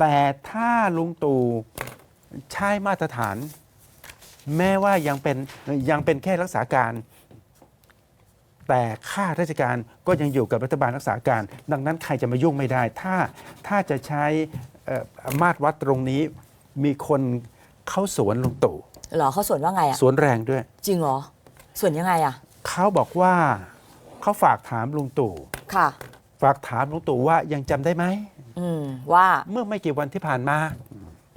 แต่ถ้าลุงตู่ใช้มาตรฐาน แม้ว่ายังเป็นยังเป็นแค่รักษาการ แต่ข้าราชการก็ยังอยู่กับรัฐบาลรักษาการ ดังนั้นใครจะมายุ่งไม่ได้ ถ้าถ้าจะใช้เอ่อมาตรวัดตรงนี้มีคนเข้าสวนลุงตู่เหรอเขาสวนว่าไงอะสวนแรงด้วย จริงเหรอสวนยังไงอะเขาบอกว่าเขาฝากถามลุงตู่ค่ะ ฝากถามลุงตู่ว่ายังจำได้ไหมอืม ว่าเมื่อไม่กี่วันที่ผ่านมา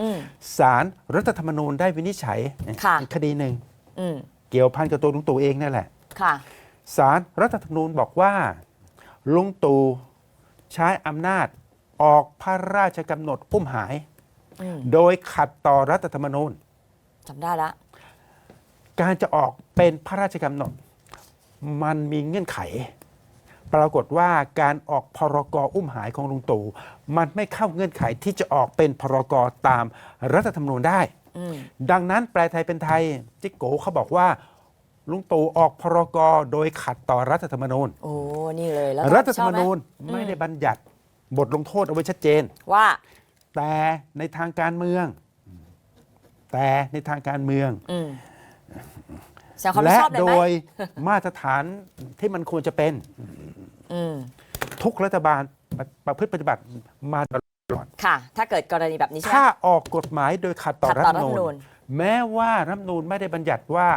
อืมศาลรัฐธรรมนูญได้วินิจฉัยค่ะคดีหนึ่งอืมเกี่ยวพันกับตัวลุงตู่เองนั่นแหละค่ะศาลรัฐธรรมนูญบอกว่าลุงตู่ใช้อำนาจออกพระราชกำหนดอุ้มหายอืมโดยขัดต่อรัฐธรรมนูญจำได้ละ การจะออกเป็นพระราชกำหนด มันมีเงื่อนไข ปรากฏว่าการออกพรกอุ้มหายของลุงตู่มันไม่เข้าเงื่อนไขที่จะออกเป็นพรกตามรัฐธรรมนูญได้อืมดังนั้นแปลไทยเป็นไทยจิกโกเขาบอกว่าลุงตู่ออกพรกโดยขัดต่อรัฐธรรมนูญ โอ้ นี่เลยแล้วรัฐธรรมชอบไหนูญไม่ได้บัญญัติบทลงโทษเอาไว้ชัดเจนว่า แต่ในทางการเมือง แต่ในทางการเมืองอืมแสดงความและชอบเลยโดไหมยมาตรฐานที่มันควรจะเป็นอืม ทุกรัฐบาลประประพฤติปฏิบัติมาตลอดค่ะ ถ้าเกิดกรณีแบบนี้ใช่ไหมถ้าออกกฎหมายโดยขัดต่อขัดรัฐต่ธอรรมรัฐธรรมนูนูญญแม้ว่ารัฐธรรมนูญไม่ได้บัญญัติว่า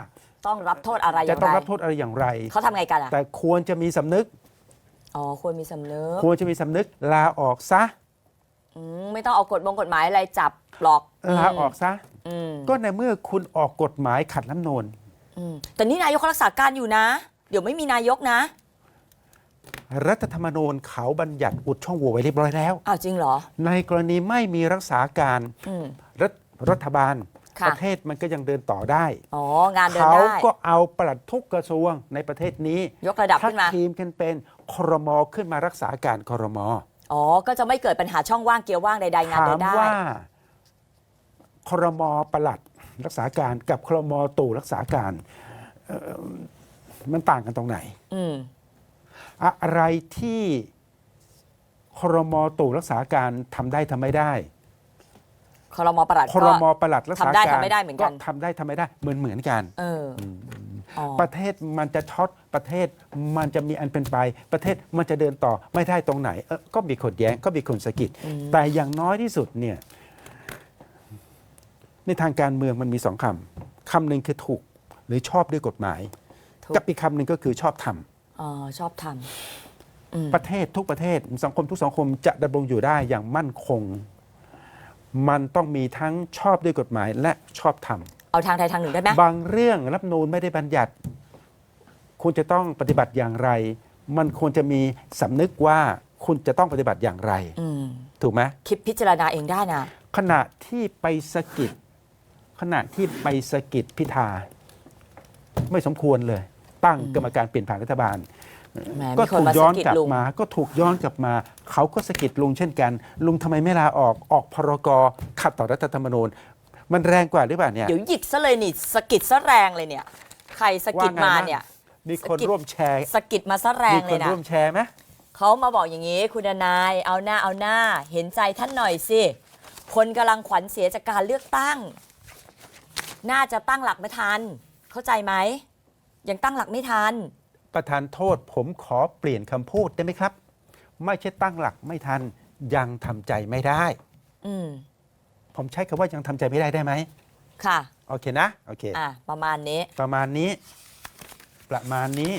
ต้องรับโทษอะไรอจะย่างต้องไรรับโทษอะไรอย่างไรเขาทำไงกันอะแต่ควรจะมีสำนึกอ๋อควรมีสำนึก ควรจะมีสำนึกลาออกซะอืมไม่ต้องเอากฎบงกฎหมายอะไรจับหรอกลาออกซะอืมก็ในเมื่อคุณออกกฎหมายขัดรัฐธรรมนูญอืมแต่นี่นายกเขารักษาการอยู่นะ เดี๋ยวไม่มีนายกนะ รัฐธรรมนูญเขาบัญญัติอุดช่องโหว่ไว้เรียบร้อยแล้ว อ้าวจริงเหรอ ในกรณีไม่มีรักษาการอืม รัฐรัฐบาล ค่ะ ประเทศมันก็ยังเดินต่อได้ อ๋องานเดินเขาได้ ก็เอาปลัดทุกกระทรวงในประเทศนี้ยกระดับทัขึ้นมาทีมกันเป็นครมขึ้นมารักษาการครมอ๋อ ก็จะไม่เกิดปัญหาช่องว่างเกียร์ว่างใดๆงานถาเดิมนได้ ว่าครมปลัดรักษาการกับครมตู่รักษาการเอ่อมันต่างกันตรงไหน อืม อะไรที่ครมตู่รักษาการทำได้ทำไม่ได้ครมประหลัดครก็มปลัดรักษาทำได้การทำไม่ได้เหมือนกัน ทำได้ทำไม่ได้เหมือนเหมือนกัน เอออ๋อ ประเทศมันจะช็อตประเทศมันจะมีอันเป็นไป ประเทศมันจะเดินต่อไม่ได้ตรงไหนเออก็มีคนแย้งก็มีคนสะกิดอืมแต่อย่างน้อยที่สุดเนี่ยในทางการเมืองมันมีสองคำคำหนึ่งคือถูกหรือชอบด้วยกฎหมาย ถูก กับอีกคำหนึ่งก็คือชอบทำ อ๋อชอบทำอืมประเทศทุกประเทศสังคมทุกสังคมจะดำรงอยู่ได้อย่างมั่นคง มันต้องมีทั้งชอบด้วยกฎหมายและชอบทำเอาทางใดทางหนึ่งได้ไหมบางเรื่องรัฐธรรมนูญไม่ได้บัญญัติ คุณจะต้องปฏิบัติอย่างไร มันควรจะมีสำนึกว่าคุณจะต้องปฏิบัติอย่างไร อืมถูกไหมคิดพิจารณาเองได้นะขณะที่ไปสะกิดขณะที่ไปสะกิดพิธา ไม่สมควรเลย ตั้งกรรมการเปลี่ยนผ่านรัฐบาล แหมก็มีคนถูกมาย้อสะนกิดกลับลุง มา ก็ถูกย้อนกลับมา เขาก็สะกิดลุงเช่นกัน ลุงทำไมไม่ลาออกออกพรกขัดต่อรัฐธรรมนูญ มันแรงกว่าหรือเปล่าเนี่ยเดี๋ยวหยิกซะเลยนี่สะกิดซะแรงเลยเนี่ย ใครสะกิดว่าไงมาบ้างเนี่ย มีคนสะกิด ร่วมแชร์สะกิดมาซะแรงมีเลคยนนะร่วมแชร์ไหม เขามาบอกอย่างนี้ คุณนายเอาหน้าเอาหน้า เห็นใจท่านหน่อยสิ คนกำลังขวัญเสียจากการเลือกตั้ง น่าจะตั้งหลักไม่ทัน เข้าใจไหม ยังตั้งหลักไม่ทัน ประธานโทษผมขอเปลี่ยนคำพูดได้ไหมครับ ไม่ใช่ตั้งหลักไม่ทัน ยังทำใจไม่ได้ อืมผมใช้คำว่ายังทำใจไม่ได้ได้ไหมค่ะ โอเคนะ โอเค อะ ประมาณนี้ ประมาณนี้ ประมาณนี้